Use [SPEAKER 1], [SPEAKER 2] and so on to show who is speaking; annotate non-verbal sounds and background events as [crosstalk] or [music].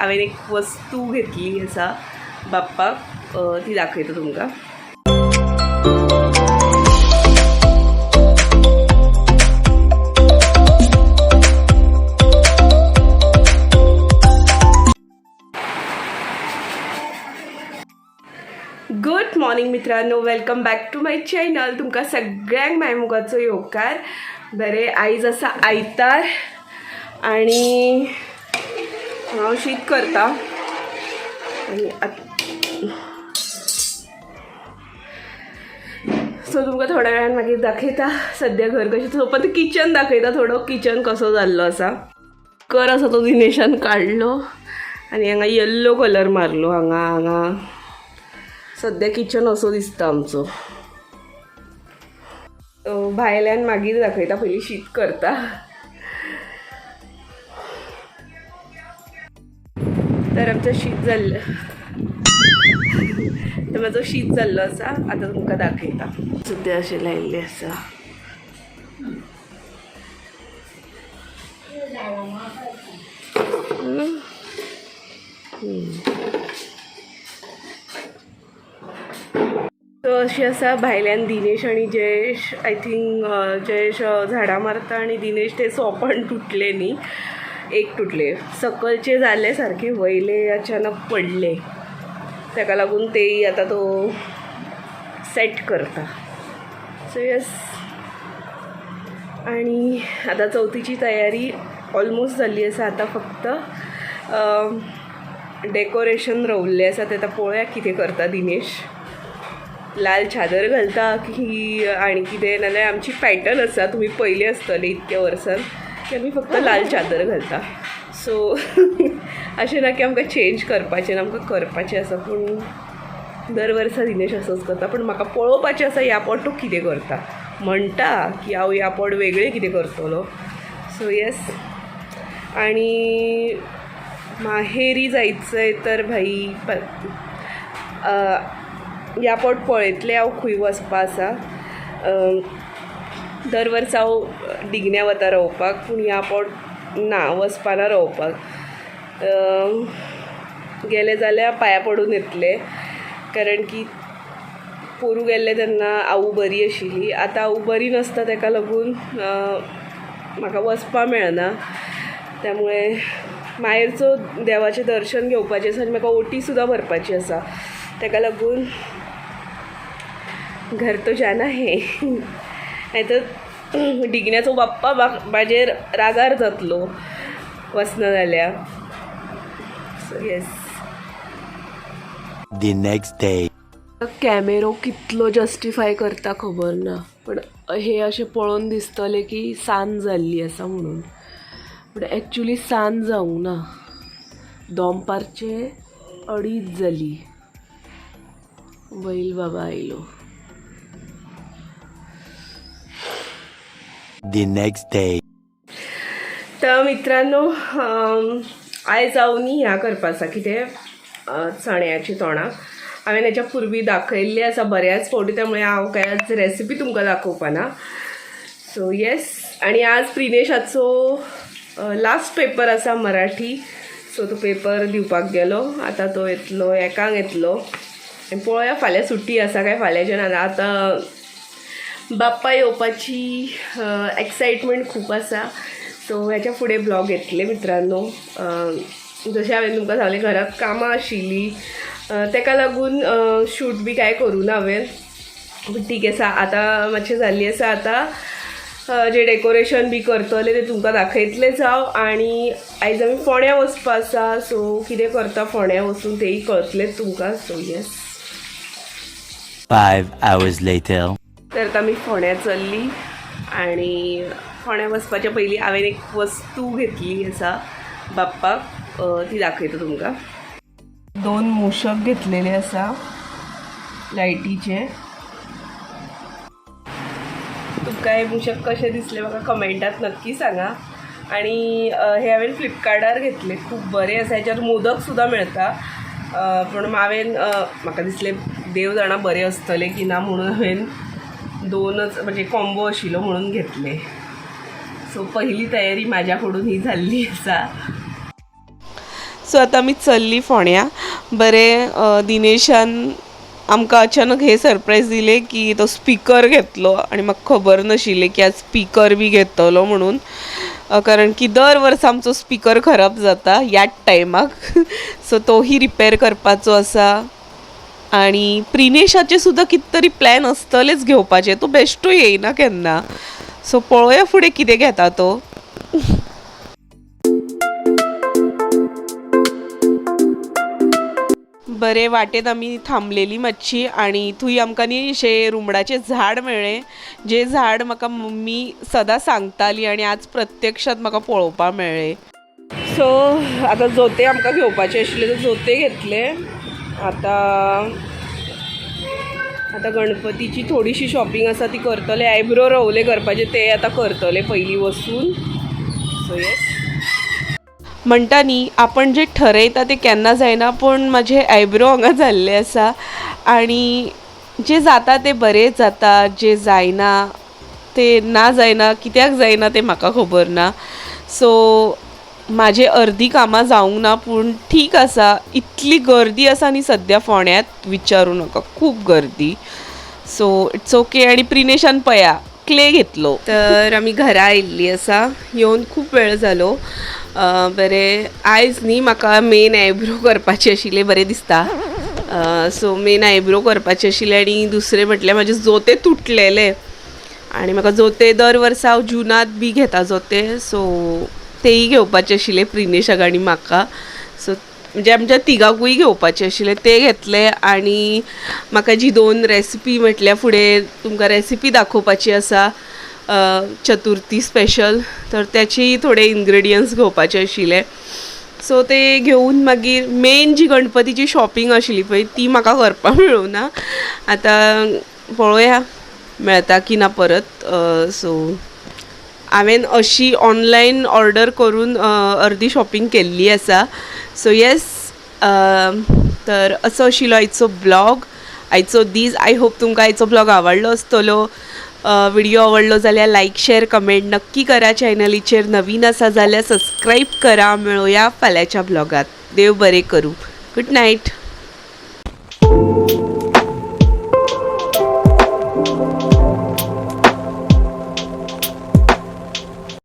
[SPEAKER 1] हांवें एक वस्तू घेतली आसा बाप्पाक ती दाखयता तुमकां गुड मॉर्निंग मित्रांनो. Welcome back to my channel तुमकां सगळ्यांक मायमुगाचो येवकार. बरे आयज आसा आयतार आनी शीत करता. आनी सो तुमकां थोड्या वेळान मागीर दाखयता. सद्या घर कशें सोपत किचन दाखयता थोडो. किचन कसो जाल्लो आसा कर आसा तो दिनेशान काडलो आनी हांगा येल्लो कलर मारलो. हांगा हांगा. सद्या किचन असो दिसता आमचो. भायल्यान मागीर दाखयता. पयलीं शीत करता. तर आमचो शीत जाल्लो तर माझं शीत जाल्लो आसा आतां तुमकां दाखयता सद्या अशें लायिल्लें आसा सो अशी आसा भायल्यान दिनेश आनी जयेश आय थिंक जयेश झाडां मारता आनी दिनेश ते सोंपण तुटले न्ही एक तुटले. सकलचे जाले सारके वयले अचानक पडले. ताका लागून तेही आतां तो सेट करता. सो येस आणि आता चवथीची तयारी ऑलमोस्ट झाली आसा आतां फक्त डेकोरेशन रवल्लें आसा तें आतां पळोवया कितें करता दिनेश? लाल चादर घालता की आनी कितें नाल्यार आमची पॅटर्न आसा तुमी पयली आसतली इतक्या वर्सान की आमी फक्त लाल [laughs] चादर घालता. सो [laughs] अशें ना की आमकां चेंज करपाचें ना आमकां करपाचें आसा पूण दर वर्सा दिनेश असोच करता. पण म्हाका पळोवपाचें आसा ह्या पोट तो कितें करता? म्हणटा की हांव ह्या पोट वेगळें कितें करतलो. सो येस आणि माहेरी जायचंय तर भाई प अ, ह्या पोट पळयतलें हांव खंय वचपा आसा दर वर्सा हांव डिगण्या वता रावपाक पूण ह्या पोट ना वचपाना रावपाक गेलें गेले जाल्यार पांया पडून येतले कारण की पोरू गेल्ले तेन्ना आवू बरी आशिल्ली आतां आवू बरी नासता ताका लागून म्हाका वचपा मेळना. त्यामुळे मायरचो देवाचें दर्शन घेवपाचें आसा आनी म्हाका ओटी सुद्दां भरपाची आसा ताका लागून घर तो जाना हे. नाहीतर [clears throat] डिगण्याचो बाप्पा म्हाक- म्हाजेर रागार जातलो. वचना जाल्यार so yes
[SPEAKER 2] the next day.
[SPEAKER 1] कॅमेरो कितलो जस्टिफाय करता खबर ना. पण हे अशें पळोवन दिसतलें की सांज जाल्ली आसा म्हणून. पूण एक्चुली सांज जावंक ना. दोनपारचे अडीच जाली बैल बाबा आयलो.
[SPEAKER 2] The next day.
[SPEAKER 1] तर मित्रांनो आयज हांव न्ही ह्या करपा आसा कितें चण्याची तोणाक हांवें हेच्या पूर्वी दाखयल्ली आसा बऱ्याच फावटी त्यामुळे हांव काय आज रेसिपी तुमकां दाखोवपाना सो येस आणि आज प्रिनेशाचो लास्ट पेपर आसा मराठी. सो तो पेपर दिवपाक गेलो. आतां तो येतलो एकांक येतलो. आनी पळोवया फाल्यां सुट्टी आसा काय फाल्यांच्यान आतां बाप्पा येवपाची एक्सायटमेंट खूप आसा सो ह्याच्या फुडें ब्लॉग येतले मित्रांनो. जशें हांवें तुमकां सांगलें घरांत कामां आशिल्लीं ताका तेका लागून शूट बी कांय करूं ना हांवें ठीक आसा आतां मातशें जाल्ली आसा आतां जें डेकोरेशन बी करतलें तें तुमकां दाखयतलेंच हांव आनी आयज आमी फोण्या वचपा आसा सो कितें करता फोण्या वचून तेंय कळतलेंच तुमकां. So yes
[SPEAKER 2] Five hours later.
[SPEAKER 1] तर आता आमी फोण्या चल्ली आनी फोण्या वचपाच्या पयलीं हांवें एक वस्तू घेतली आसा बाप्पाक ती दाखयता तुमकां. दोन मुशक घेतलेले आसा लायटीचे तुमकां हे मुशक कशे दिसले म्हाका कमेंटात नक्की सांगा. आणि हे हांवें फ्लिपकार्टार घेतले खूब बरे आसा हेच्यात मोदक सुद्दां मेळटा पण पूण हांवें म्हाका दिसलें देव जाणा बरें आसतलें की ना म्हणून हांवें दोनच म्हणजे कॉम्बो आशिल्लो म्हणून घेतले. सो पहिली तयारी माझ्याकडून ही झाली आसा सो आतां आमी चल्ली फोण्या. बरें दिनेशान आमकां अचानक हे सरप्रायज दिले की तो स्पीकर घेतलो आनी म्हाका खबर नाशिल्लें की आज स्पीकर बी घेतलो म्हणून. कारण की दर वर्सा आमचो स्पीकर खराब जाता ह्याच टायमाक सो तोही रिपेर करपाचो आसा आणि प्रिनेशाचे सुद्धा कितीतरी प्लॅन असतलेच घेवपाचे तो बेश्टूय येयना केन्ना सो पळोवया फुडें कितें घेता तो? बरे वाटेत आमी थांबलेली मातशी आणि थंय आमकां न्ही अशें रुमडाचें झाड मेळ्ळें जें झाड म्हाका मम्मी सदां सांगताली आनी आज प्रत्यक्षात म्हाका पळोवपाक मेळ्ळें सो आतां जोते आमकां घेवपाचे आशिल्ले तर जोते घेतले. आतां आतां गणपतीची थोडीशी शॉपिंग आसा ती करतले आयब्रो रवले करपाचे ते आतां करतले पयलीं वचून सो येस म्हणटा न्ही आपण जे ठरयता ते केन्ना जायना पूण माझे आयब्रो हांगा जाल्ले आसा आनी जे जाता ते बरेच जाता जे जायना ते ना जायना कित्याक जायना ते म्हाका खबर ना. सो माझे अर्दी कामां जावंक ना पूण ठीक आसा इतली गर्दी आसा न्ही सद्या फोण्यात विचारूं नाका खूब गर्दी. सो इट्स ओके आनी प्रिनेशान पया क्ले घेतलो. तर आमी घरा आयिल्ली आसा येवन खूब वेळ जालो बरें आयज न्ही म्हाका मेन आयब्रो करपाचे आशिल्ले बरें दिसता. सो मेन आयब्रो करपाचे आशिल्ले आनी दुसरें म्हटल्यार म्हाजे जोते तुटलेले. आनी म्हाका जोते दर वर्सा हांव जुनात बी घेता जोते सो तेही घेवपाचे आशिल्ले प्रिनेशाक आनी म्हाका सो म्हणजे आमच्या तिगाकूय घेवपाचे आशिल्ले ते घेतले आनी म्हाका जी दोन रेसिपी म्हटल्यार फुडें तुमकां रेसिपी दाखोवपाची आसा चतुर्थी स्पेशल तर त्याची थोडे इन्ग्रेडियंट्स घेवपाचे आशिल्ले सो ते घेवन मागीर मेन जी गणपतीची शॉपिंग आशिल्ली पळय ती म्हाका करपाक मेळूं ना आतां पळोवया मेळटा की ना परत सो हांवें अशी ऑनलायन ऑर्डर करून अर्दी शॉपिंग केल्ली आसा सो येस तर असो आशिल्लो आयचो ब्लॉग आयचो दीस आय होप तुमकां आयचो ब्लॉग आवडलो आसतलो व्हिडिओ आवडलो जाल्यार लायक शेअर कमेंट नक्की करा. चॅनलीचेर नवीन आसा जाल्यार सबस्क्राईब करा. मेळुया फाल्यांच्या ब्लॉगात देव बरें करूं. Good night